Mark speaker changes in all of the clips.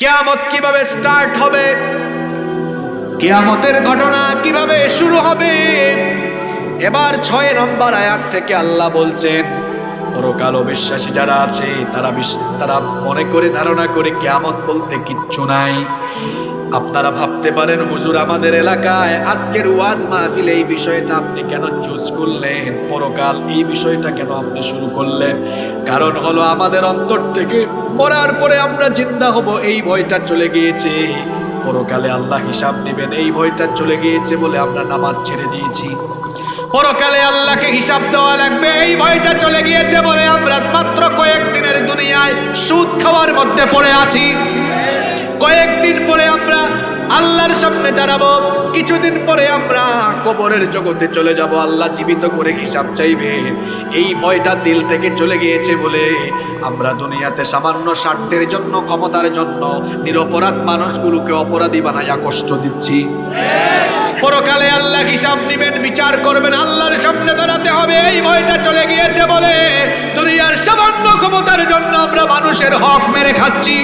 Speaker 1: কেয়ামত কীভাবে স্টার্ট হবে? কেয়ামতের ঘটনা কীভাবে শুরু হবে? এবার ছয় নম্বর আয়াত থেকে আল্লাহ বলছেন পরকাল অবিশ্বাসী যারা আছে, তারা তারা মনে করে, ধারণা করে কেয়ামত বলতে কিচ্ছু নাই। আপনারা ভাবতে পারেন, হুজুর, আমাদের এলাকায় আজকের ওয়াজ মাহফিল, এই বিষয়টা আপনি কেন চুজ করলেন? পরকাল এই বিষয়টা কেন আপনি শুরু করলেন? কারণ হলো আমাদের অন্তর থেকে মরার পরে আমরা জিন্দা হব, এই ভয়টা চলে গিয়েছে। পরকালে আল্লাহ হিসাব নেবেন, এই ভয়টা চলে গিয়েছে বলে আমরা নামাজ ছেড়ে দিয়েছি। পরকালে আল্লাহকে হিসাব দেওয়া লাগবে, এই ভয়টা চলে গিয়েছে বলে আমরা মাত্র কয়েকদিনের দুনিয়ায় সুদ খাওয়ার মধ্যে পড়ে আছি। কয়েকদিন পরে আমরা আল্লাহর সামনে দাঁড়াবো, কিছুদিন পরে আমরা কবরের জগতে চলে যাব। আল্লাহ জীবিত করে হিসাব চাইবে। এই ভয়টা দিল থেকে চলে গিয়েছে বলে আমরা দুনিয়াতে সামান্য স্বার্থের জন্য, ক্ষমতার জন্য, নিরপরাধ মানুষগুলোকে অপরাধী বানাইয়া কষ্ট দিচ্ছি। পরকালে আল্লাহ হিসাব নিবেন, বিচার করবেন, আল্লাহর সামনে দাঁড়াতে হবে। এই ভয়টা চলে গিয়েছে বলে দুনিয়ার সামান্য ক্ষমতার জন্য আমরা মানুষের হক মেরে খাচ্ছি।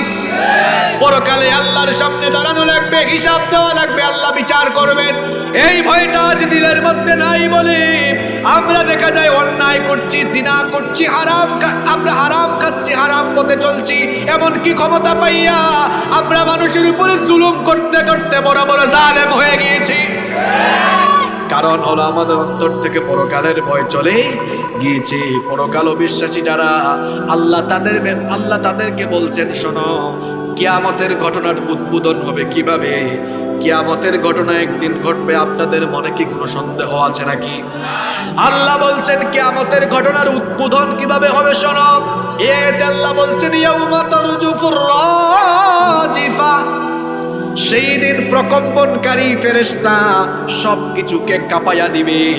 Speaker 1: পরকালে আল্লাহর সামনে দাঁড়ানো লাগবে, হিসাব দেওয়া লাগবে, আল্লাহ বিচার করবেন। এই ভয়টা আজ দিলের মধ্যে নাই বলে আমরা দেখা যায় অন্যায় করছি, জিনা করছি, হারাম আমরা হারাম খাচ্ছি, হারাম পথে চলছি এমন কি ক্ষমতা পাইয়া আমরা মানুষের উপরে জুলুম করতে করতে বড় বড় জালেম হয়ে গিয়েছি। কারণ হলো আমাদের অন্তর থেকে পরকালের ভয় চলে গিয়েছে। পরকাল অবিশ্বাসী যারা, আল্লাহ তাদের আল্লাহ তাদেরকে বলছেন, শোনো, কিয়ামতের ঘটনার উদ্বোধন হবে কীভাবে? কিয়ামতের ঘটনা একদিন ঘটবে, আপনাদের মনে কি কোনো সন্দেহ আছে নাকি? আল্লাহ বলছেন, কিয়ামতের ঘটনার উদ্বোধন কীভাবে হবে শোনো? এ আল্লাহ বলছেন সেই দিন প্রকম্পনকারী ফেরেশতা সব কিছুকে কাঁপাইয়া দিবে।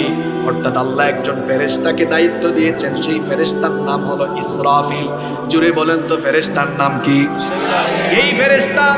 Speaker 1: অর্থাৎ আল্লাহ একজন ফেরেশতাকে দায়িত্ব দিয়েছেন। সেই ফেরেশতার নাম হলো ইসরাফিল। জুড়ে বলেন তো ফেরেস্তার নাম কি? এই ফেরেশতা,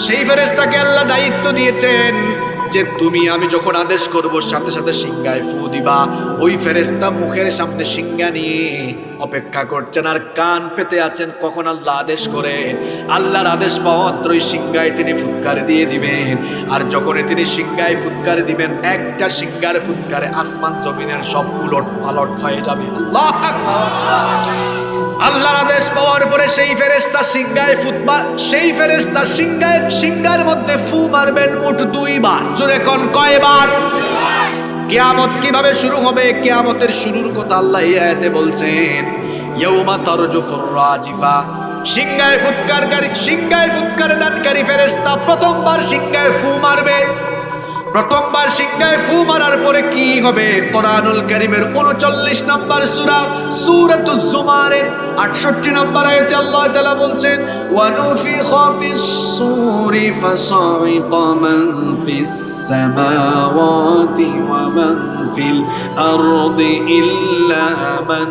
Speaker 1: সেই ফেরেশতাকে আল্লাহ দায়িত্ব দিয়েছেন। যে তুমি, আমি যখন আদেশ করব, সাথে সাথে সিংহায় ফু দিবা। ওই ফেরেস্তা মুখের সামনে সিংহা নিয়ে অপেক্ষা করছেন। আর কান পেতে আছেন, কখন আল্লাহ আদেশ করেন? আল্লাহর আদেশ পাওয়া মাত্রই সিংহায় তিনি ফুৎকার দিয়ে দিবেন। আর যখনই তিনি সিংহায় ফুৎকার দিবেন, একটা সিংহার ফুৎকারে আসমান জমিনের সব উলট পালট হয়ে যাবে। আল্লাহ আল্লাহর আদেশ পাওয়ার পরে সেই ফেরেস্তা সিংহায় ফুটবা সেই ফেরেস্তা সিংহায় সিংহার মধ্যে ফু মারবেন মোট দুইবার। জোরে কন, কয়বার? কিয়ামত কীভাবে শুরু হবে? কিয়ামতের শুরুর কথা আল্লাহ এই আয়াতে বলছেন, ইয়াউমা তারজুফুর রাজিফা। সিংহায় ফুৎকারকারী সিংহায় ফুৎকার দানকারী ফেরেস্তা প্রথমবার সিংহায় ফু মারবে। প্রথমবার সিংহায় ফু মারার পরে কি হবে? কোরআনুল কারীমের 39 নম্বর সূরা, সূরাতুজ জুমারের 68 নম্বর আয়াতে আল্লাহ তাআলা বলছেন, ওয়া নুফিখা ফিস সূরি ফাসাইকা মান ফিস সামাওয়াতি ওয়া মান ফিল আরদি ইল্লা মান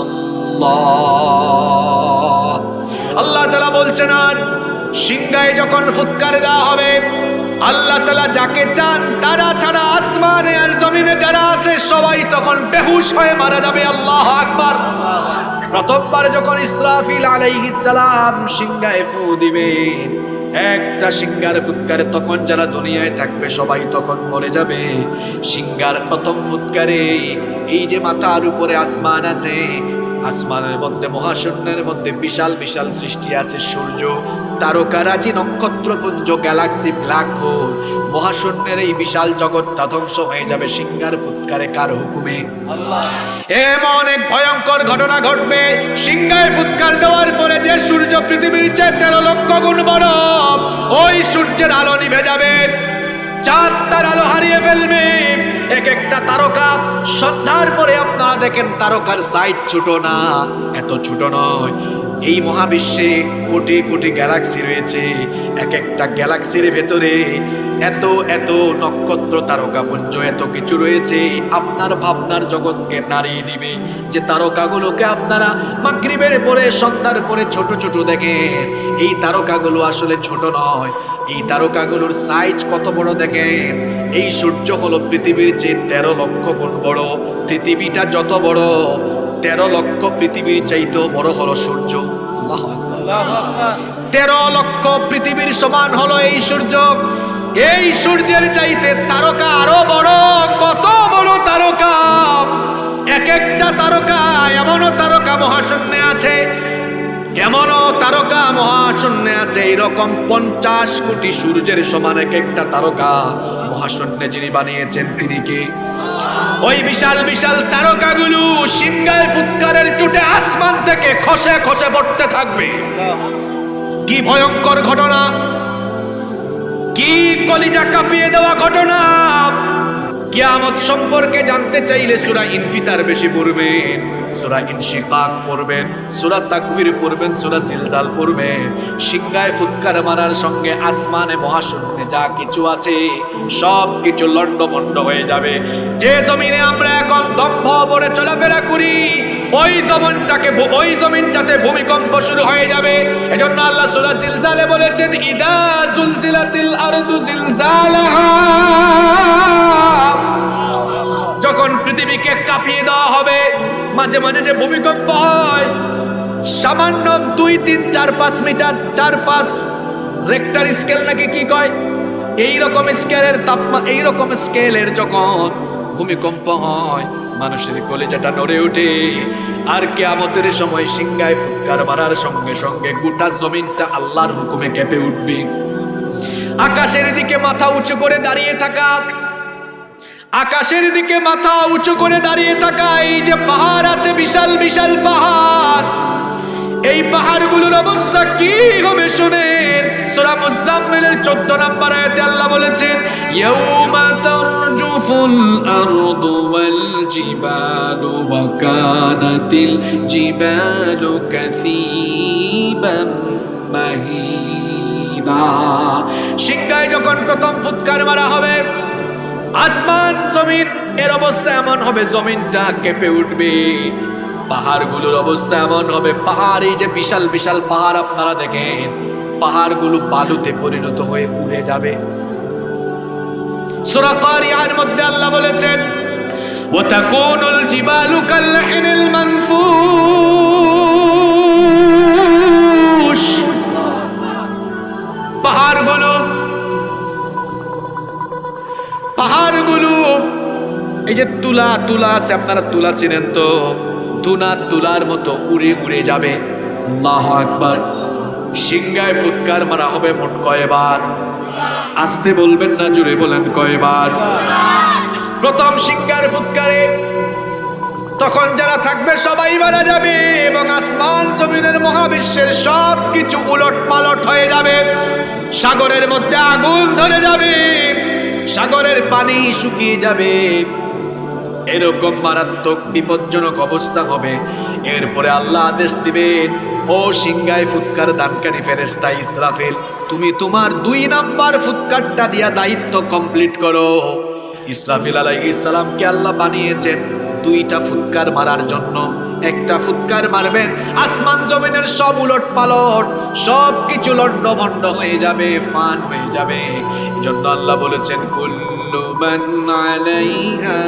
Speaker 1: আল্লাহ আল্লাহ তাআলা বলছেন, আর সিংহায় যখন ফুৎকার দেওয়া হবে আল্লাহ তালা যাকে চান, তারা ছাড়া আসমানে আর জমিনে যারা আছে, সবাই তখন বেহুশ হয়ে মারা যাবে। আল্লাহ আকবার। প্রথমবার যখন ইসরাফিল আলাইহিস সালাম সিংহায় ফু দিবে, একটা সিঙ্গার ফুৎকারে তখন যারা দুনিয়ায় থাকবে, সবাই তখন মরে যাবে। সিঙ্গার প্রথম ফুৎকারে এই যে মাথার উপরে আসমান আছে, আসমানের মধ্যে মহাশূন্যের মধ্যে বিশাল বিশাল সৃষ্টি আছে, সূর্য তারকারাজি নক্ষত্রপুঞ্জ গ্যালাক্সি ব্ল্যাক হোল। মহাশূন্যের এই বিশাল জগৎটা ধ্বংস হয়ে যাবে সিংহার ফুৎকারে কার হুকুমে? এমন এক ভয়ঙ্কর ঘটনা ঘটবে সিংহায় ফুৎকার দেওয়ার পরে যে সূর্য পৃথিবীর চেয়ে তেরো লক্ষ গুণ বড়, ওই সূর্যের আলো নিভে যাবে। চাঁদ তার আলো হারিয়ে ফেলবে। এক একটা তারকা সন্ধ্যার পরে আপনারা দেখেন তারকার সাইজ ছোট না, এত ছোট নয়। এই মহাবিশ্বে কোটি কোটি গ্যালাক্সি রয়েছে। এক একটা গ্যালাক্সির ভেতরে এত এত নক্ষত্র তারকাপুঞ্জ, এত কিছু রয়েছে। আপনার ভাবনার জগৎকে নাড়িয়ে দিবে যে তারকাগুলোকে আপনারা মাগরিবের পরে, সন্ধ্যার পরে ছোট ছোট দেখেন। এই তারকাগুলো আসলে ছোট নয়, এই তারকাগুলোর সাইজ কত বড় দেখেন। এই সূর্য হলো পৃথিবীর চেয়ে তেরো লক্ষ গুণ বড়। পৃথিবীটা যত বড় তেরো লক্ষ পৃথিবীর চাইতেও বড় হলো সূর্য। তেরো লক্ষ পৃথিবীর সমান হলো এই সূর্য। এই সূর্যের চাইতে তারকা আরও বড়। কত বড় তারকা? এক একটা তারকা এমনও তারকা মহাশূন্যে আছে। এমনও তারকা মহাশূন্যে আছে। এইরকম পঞ্চাশ কোটি সূর্যের সমান এক একটা তারকা মহাশূন্যে যিনি বানিয়েছেন তিনি কি? ওই বিশাল বিশাল তারকাগুলো সিঙ্গাল ফুৎকারের চুটে আসমান থেকে খসে খসে পড়তে থাকবে। কি ভয়ঙ্কর ঘটনা? কি কলিজা কাঁপিয়ে দেওয়া ঘটনা? কিয়ামত সম্পর্কে জানতে চাইলে সুরা ইনফিতার বেশি পড়বেন সুরা ইনশিকাক পড়বেন সুরা তাকবির পড়বেন সুরা জিলজাল পড়বেন সিংগায় ফুৎকার মারার সঙ্গে আসমানে মহাশূন্যে যা কিছু আছে, সব কিছু লন্ডমন্ড হয়ে যাবে। যে জমিনে আমরা এখন দম্ভ পরে চলাফেরা করি, ওই জমিনটাকে ওই জমিনটাতে ভূমিকম্প শুরু হয়ে যাবে। এজন্য আল্লাহ সূরা জিলজালে বলেছেন, ইদা জুলজিলাতিল আরদু জিলজালাহা। পৃথিবীকে কাঁপিয়ে দেওয়া হবে। মাঝে মাঝে যে ভূমিকম্প হয়, সামান্য দুই, তিন, চার, পাঁচ মিটার চার পাঁচ রেক্টার স্কেল নাকি কি কয়? এই রকম স্কেলের তাপমাত্রা এই রকম স্কেলের যখন ভূমিকম্প হয়, মানুষের কলেজাটা নড়ে ওঠে। আর কেয়ামতের সময় সিংগায় ফুৎকার মারার সঙ্গে সঙ্গে গোটা জমিনটা আল্লাহর হুকুমে কেঁপে উঠবে। আকাশের দিকে মাথা উঁচু করে দাঁড়িয়ে থাকা আকাশের দিকে মাথা উঁচু করে দাঁড়িয়ে থাকা এই যে পাহাড় আছে, বিশাল বিশাল পাহাড়। এই পাহাড়গুলোর অবস্থা কি হবে শুনেন? সূরা মুজাম্মিলের 14 নম্বর আয়াতে আল্লাহ বলেছেন, ইয়াউমা তারজুফুল আরদু ওয়াল জিবালু ওয়া কানাতিল জিবালু কাসীবাম মাহিনা সিংহায় যখন প্রথম ফুৎকার মারা হবে আসমান, জমিন, এর অবস্থা এমন হবে, জমিনটা কেঁপে উঠবে। পাহাড়গুলোর অবস্থা এমন হবে, পাহাড় এই যে বিশাল বিশাল পাহাড়, আপনারা দেখেন, পাহাড়গুলো বালুতে পরিণত হয়ে উড়ে যাবে। সূরা কারিয়ার মধ্যে আল্লাহ বলেছেন, ওয়াতাকুনুল জিবালু কাল্লাহিনিল মানফুশ পাহাড়গুলো পাহাড়গুলো এই যে তুলা তুলা আছে, আপনারা তুলা চিনেন তো। তুনা তুলার মতো উড়ে উড়ে যাবে। আল্লাহ আকবার। সিংগায় ফুৎকার মারা হবে মোট কয়বার? আসতে বলবেন না জুড়ে বলেন কয়বার? প্রথম সিংগার ফুৎকারে তখন যারা থাকবে, সবাই মারা যাবে এবং আসমান, জমিনের, মহাবিশ্বের সব কিছু উলট পালট হয়ে যাবে। সাগরের মধ্যে আগুন ধরে যাবে। সাগরের পানি শুকিয়ে যাবে। এরকম মারাত্মক বিপজ্জনক অবস্থা হবে। এরপরে আল্লাহ আদেশ দিবেন, ও সিংগায় ফুৎকার দানকারী ফেরেস্তা ইসরাফিল, তুমি তোমার দুই নাম্বার ফুৎকারটা দিয়া দায়িত্ব কমপ্লিট করো। ইসরাফিল আলাইহিস সালামকে আল্লাহ বানিয়েছেন দুইটা ফুৎকার মারার জন্য। একটা ফুৎকার মারবেন, আসমান জমিনের সব উলট পালট, সব কিছু লন্ড ভন্ড হয়ে যাবে, ফান হয়ে যাবে। জন্য আল্লাহ বলেছেন, কুল্লু আলাইহা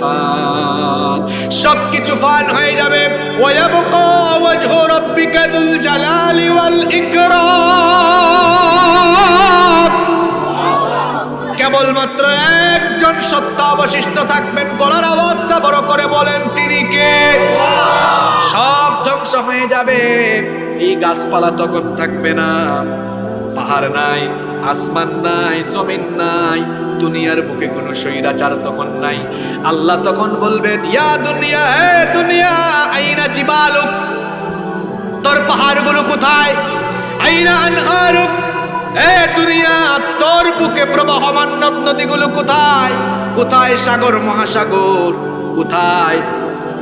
Speaker 1: ফান। সব কিছু ফান হয়ে যাবে। ওয়াবকা ওয়াজহু রাব্বিকা যুল জালালি ওয়াল ইকরাম। কেবলমাত্র একজন সত্তা অবশিষ্ট থাকবেন, গলার আওয়াজটা বড় করে বলেন, তিনি কে? সব ধ্বংস হয়ে যাবে। এই গাছপালা তখন থাকবে না। পাহাড় নাই, আসমান নাই, জমিন নাই, দুনিয়ার বুকে কোনো স্বৈরাচার তখন নাই। আল্লাহ তখন বলবেন, ইয়া দুনিয়া, হে দুনিয়া, আইনা জিবালুক? তোর পাহাড়গুলো কোথায়? আইনা আনহারুক? এ দুনিয়া, তোর বুকে প্রবাহমান নদ নদীগুলো কোথায়? কোথায় সাগর, মহাসাগর? কোথায়?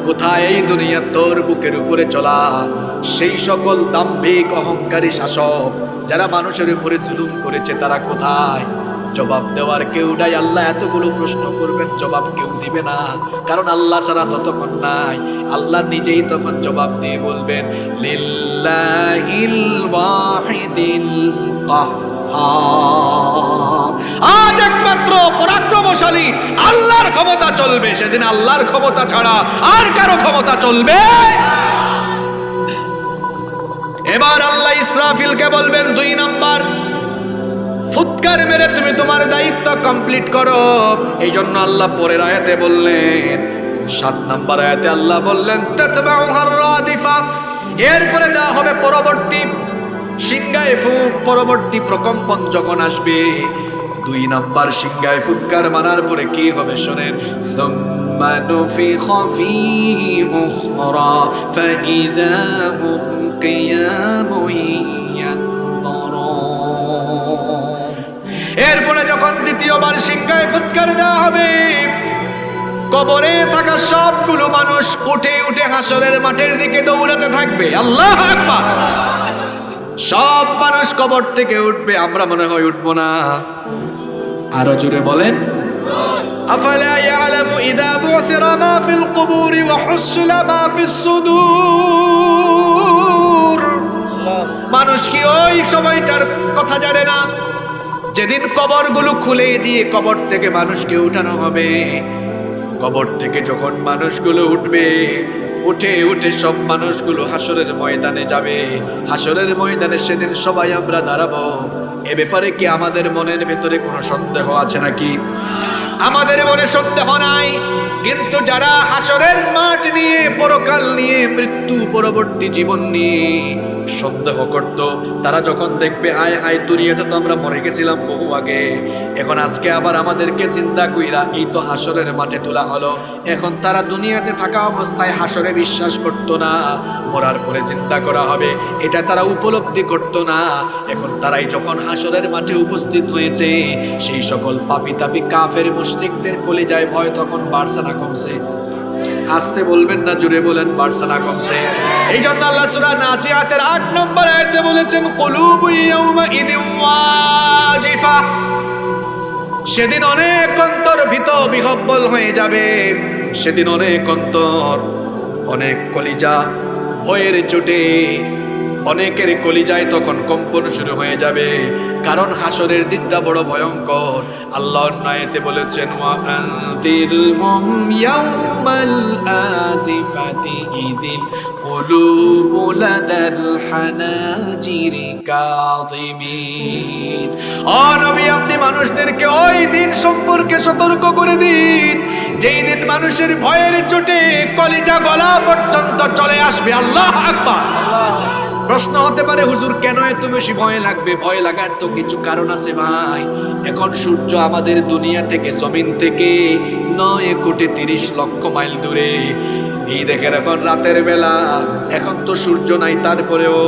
Speaker 1: কোথায় এই দুনিয়া তোর বুকের উপরে চলা? সেই সকল দাম্ভিক, অহংকারী শাসক, যারা মানুষের উপরে জুলুম করেছে, তারা কোথায়? জবাব দেওয়ার কেউ নাই। আল্লাহ এতগুলো প্রশ্ন করবেন, জবাব কেউ দিবে না। কারণ আল্লাহ ছাড়া ততক্ষণ নাই। আল্লাহ নিজেই তখন জবাব দিয়ে বলবেন। আজ একমাত্র পরাক্রমশালী আল্লাহর ক্ষমতা চলবে। সেদিন আল্লাহর ক্ষমতা ছাড়া আর কারও ক্ষমতা চলবে? এবার আল্লাহ ইসরাফিলকে বলবেন, দুই নাম্বার ফুৎকার মেরে তুমি তোমার দায়িত্ব কমপ্লিট করো এই জন্য আল্লাহ পরের আয়াতে বললেন সাত নাম্বার আয়াতে আল্লাহ বললেন তাতবাউহার রাদিফা এরপরে দেওয়া হবে পরবর্তী সিংগায় ফুক পরবর্তী প্রকম্পন যখন আসবে দুই নাম্বার সিংগায় ফুৎকার মারার পরে কি হবে শোনেন ثم نفخ فيه أخرى فإذا هم قيام এরপরে যখন দ্বিতীয়বার সিংহায় ফুৎকার দেওয়া হবে কবরে থাকা সবগুলো মানুষ উঠে উঠে হাসরের মাঠের দিকে দৌড়াতে থাকবে আল্লাহ আকবার সব মানুষ কবর থেকে উঠবে আমরা মনে হয় উঠবো না আরো জোরে বলেন أفلا يعلم إذا بعثر ما في القبور وحصل ما في الصدور মানুষ কি ওই সময়টার কথা জানে না যেদিন কবরগুলো খুলে দিয়ে কবর থেকে মানুষকে উঠানো হবে, কবর থেকে যখন মানুষগুলো উঠবে, উঠে উঠে সব মানুষগুলো হাসরের ময়দানে যাবে। হাসরের ময়দানে সেদিন সবাই আমরা দাঁড়াবো। এ ব্যাপারে কি আমাদের মনের ভেতরে কোনো সন্দেহ আছে নাকি? আমাদের মনে সন্দেহ নাই, কিন্তু যারা হাসরের মাঠ নিয়ে পরকাল নিয়ে মৃত্যু পরবর্তী জীবন নিয়ে সন্দেহ করত। তারা যখন দেখবে, আয় আয়, দুনিয়াতে তো আমরা মরে গেছিলাম বহু আগে। এখন আজকে আবার আমাদেরকে চিন্তা কইরা এই তো হাসরের মাঠে তোলা হলো। এখন তারা দুনিয়াতে থাকা অবস্থায় হাসরে বিশ্বাস করত না। মরার পরে চিন্তা করা হবে, এটা তারা উপলব্ধি করত না। এখন তারাই যখন হাসরের মাঠে উপস্থিত হয়েছে, সেই সকল পাপি তাপি কাফের মুশরিকদের কলিজায় ভয় তখন বাড়ছে না, কমছে। আসতে বলবেন না জুড়ে বলেন, বার্সানা কমছে। এই জন্য আল্লাহ সুরা নাজিয়াতের আট নম্বর আয়তে বলেছেন সেদিন অনেক অন্তর ভীত বিহব্বল হয়ে যাবে। সেদিন অনেক অন্তর, অনেক কলিজা ভয়ের চোটে অনেকের কলিজায় তখন কম্পন শুরু হয়ে যাবে। কারণ হাসরের দিনটা বড় ভয়ঙ্কর। আল্লাহ নয়েতে বলেছেন আপনি মানুষদেরকে ওই দিন সম্পর্কে সতর্ক করে দিন। যেই দিন মানুষের ভয়ের চোটে কলিজা গলা পর্যন্ত চলে আসবে। আল্লাহ আকবার। প্রশ্ন হতে পারে, হুজুর, কেন এত বেশি ভয় লাগবে? ভয় লাগার তো কিছু কারণ আছে ভাই। এখন সূর্য আমাদের দুনিয়া থেকে, জমিন থেকে নয় কোটি তিরিশ লক্ষ মাইল দূরে। এই দেখেন এখন রাতের বেলা, এখন তো সূর্য নাই, তারপরেও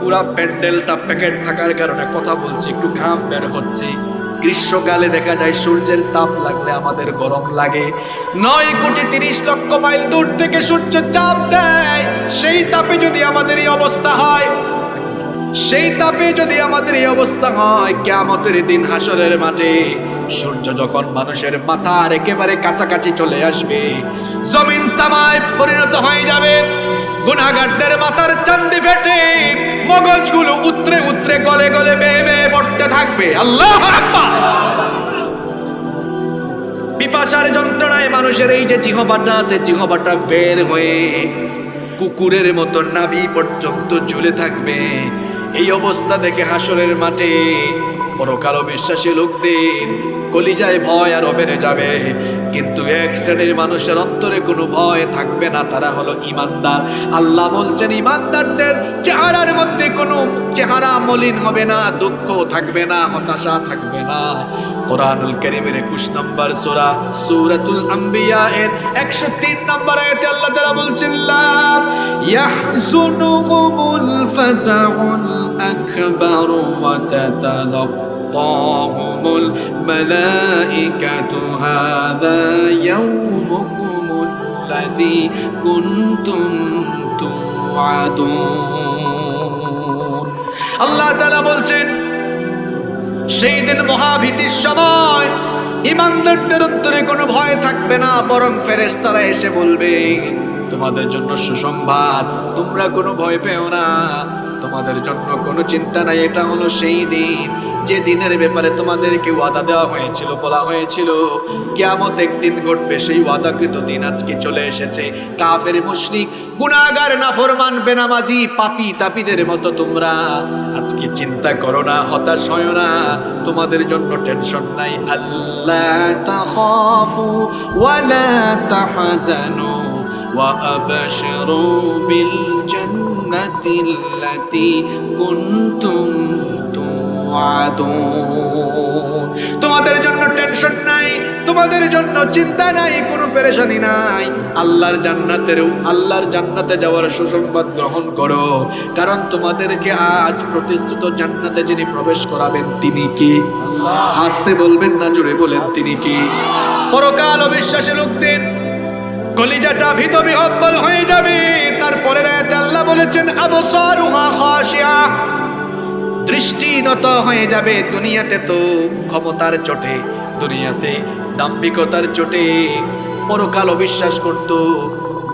Speaker 1: পুরা প্যান্ডেলটা প্যাকেট থাকার কারণে কথা বলছি, একটু ঘাম বের হচ্ছে। গ্রীষ্মকালে দেখা যায় সূর্যের তাপ লাগলে আমাদের গরম লাগে। নয় কোটি তিরিশ লক্ষ মাইল দূর থেকে সূর্য চাপ দেয়। সেই তাপে যদি আমাদের এই অবস্থা হয়, সেই তাপে যদি আমাদের এই অবস্থা হয়, কেয়ামতের দিন হাসরের মাঠে সূর্য যখন মানুষের মাথার একেবারে কাছাকাছি চলে আসবে, জমিন তামায় পরিণত হয়ে যাবে। গুনাগারদের মাথার চান্দি ফেটে মগজগুলো উত্রে উত্রে গলে গলে বেয়ে বেয়ে পড়তে থাকবে। আল্লাহ আকবার! পিপাসার যন্ত্রণায় মানুষের এই যে জিহবাটা আছে জিহবাটা বের হয়ে কুকুরের মতো নাবি পর্যন্ত ঝুলে থাকবে। এই অবস্থা দেখে হাসরের মাঠে পরকালো বিশ্বাসী লোকদের কলিজায় ভয় আরও বেড়ে যাবে। কিন্তু এক শ্রেণির মানুষের অন্তরে কোনো ভয় থাকবে না, তারা হলো ইমানদার। আল্লাহ বলছেন, ইমানদারদের চেহারার মধ্যে কোনো চেহারা মলিন হবে না দুঃখ থাকবে না, হতাশা থাকবে না। কোরআনুল কারীমের 21 নম্বর সূরা সূরাতুল আম্বিয়া এর 103 নম্বর আয়াতে আল্লাহ তাআলা বলছেন ইয়াহজুনুহুমুল ফাযাউল আকবার ওয়া তাতালাক্কাহুমুল মালাইকাতু হাযা ইয়াউমুকুমুল্লাযী কুনতুম তুআদুন. আল্লাহ তাআলা বলছেন সেই দিন মহাভীতির সময় ইমানদারদের অন্তরে কোনো ভয় থাকবে না, বরং ফেরেশতারা এসে বলবে, তোমাদের জন্য সুসংবাদ, তোমরা কোনো ভয় পেও না। তোমাদের জন্য কোনো চিন্তা নাই, এটা হলো সেই দিন। যে দিনের ব্যাপারে তোমাদেরকে ওয়াদা দেওয়া হয়েছিল বলা হয়েছিল কেয়ামত একদিন ঘটবে সেই ওয়াদাকৃত দিন আজকে চলে এসেছে কাফের মুশরিক গুনাহগার নাফরমান বেনামাজি পাপি তাপিদের মতো তোমরা আজকে চিন্তা করো না হতাশ হয় না তোমাদের জন্য টেনশন নাই আল্লাহ তাখাফু ওয়ালা তাহজানু وأبشروا بالجنة التي كنتم توعدون তোমাদের জন্য টেনশন নাই, তোমাদের জন্য চিন্তা নাই, কোনো পেরেশানি নাই। আল্লাহর জান্নাতের, আল্লাহর জান্নাতে যাওয়ার সুসংবাদ গ্রহণ করো। কারণ তোমাদেরকে আজ প্রতিশ্রুত জান্নাতে যিনি প্রবেশ করাবেন, তিনি কি? হাসতে বলবেন না জুড়ে বলেন, তিনি কি? পরকাল অবিশ্বাসী লোকদের কলিজাটা ভীত বিহব্বল হয়ে যাবে। তারপরে আল্লাহ বলেছেন, আবসারুহা খাশিয়া। দৃষ্টি নত হয়ে যাবে দুনিয়াতে তো ক্ষমতার চোটে। দুনিয়াতে দাম্ভিকতার চোটে পরকাল অবিশ্বাস করত।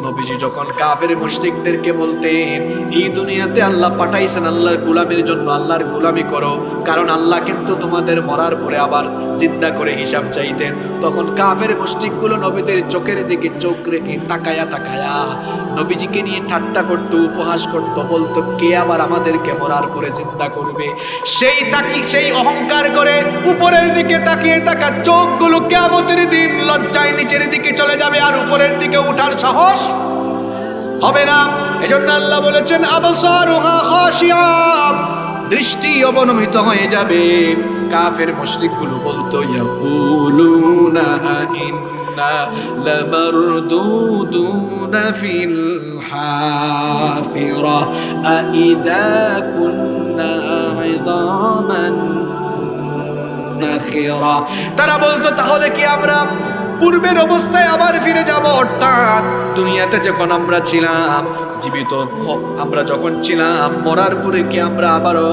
Speaker 1: নবীজি যখন কাফের মুশরিকদেরকে বলতেন, এই দুনিয়াতে আল্লাহ পাঠাইছেন আল্লাহর গোলামের জন্য, আল্লাহর গোলামি করো। কারণ আল্লাহ কিন্তু তোমাদের মরার পরে আবার চিন্তা করে হিসাব চাইতেন। তখন কাফের মুশরিকগুলো নবীদের চোখের দিকে চোখ রেখে তাকায়া তাকায়া নবীজিকে নিয়ে ঠাট্টা করতো, উপহাস করতো, বলতো, কে আবার আমাদেরকে মরার পরে চিন্তা করবে? সেই তাকি, সেই অহংকার করে উপরের দিকে তাকিয়ে থাকা চোখগুলো কেমতের দিন লজ্জায় নিচের দিকে চলে যাবে, আর উপরের দিকে উঠার সাহস হবে না। এজন্য আল্লাহ বলেছেন দৃষ্টি অবনমিত হয়ে যাবে। কাফের মুশরিকগুলো বলতো, ইয়াকুলুনা ইন্না লামারদুদুনা ফিল হাফিরা। আইদা কুন্না ইদামান নাখিরা। তারা বলতো, তাহলে কি আমরা পূর্বের অবস্থায় আবার ফিরে যাব, অর্থাৎ দুনিয়াতে যখন আমরা ছিলাম, জীবিত আমরা যখন ছিলাম, মরার পরে কি আমরা আবারও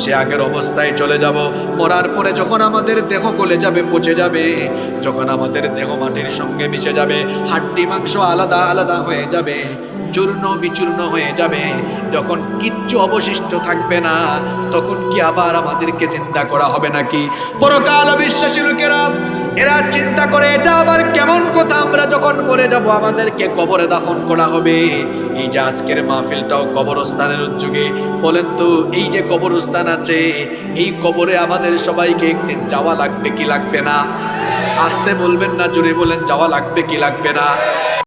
Speaker 1: সে আগের অবস্থায় চলে যাব? মরার পরে যখন আমাদের দেহ গলে যাবে, পচে যাবে, যখন আমাদের দেহ মাটির সঙ্গে মিশে যাবে, হাড্ডি মাংস আলাদা আলাদা হয়ে যাবে, চূর্ণ বিচূর্ণ হয়ে যাবে, যখন কিচ্ছু অবশিষ্ট থাকবে না, তখন কি আবার আমাদেরকে চিন্তা করা হবে নাকি? পরকাল বিশ্বাসী লোকেরা এরা চিন্তা করে, এটা আবার কেমন কথা? আমরা যখন মরে যাব, আমাদেরকে কবরে দাফন করা হবে। এই যে আজকের মাহফিলটাও কবরস্থানের উদ্যোগে। বলেন তো, এই যে কবরস্থান আছে, এই কবরে আমাদের সবাইকে একদিন যাওয়া লাগবে কি লাগবে না? আসতে বলবেন না জুড়ে বলেন, যাওয়া লাগবে কি লাগবে না?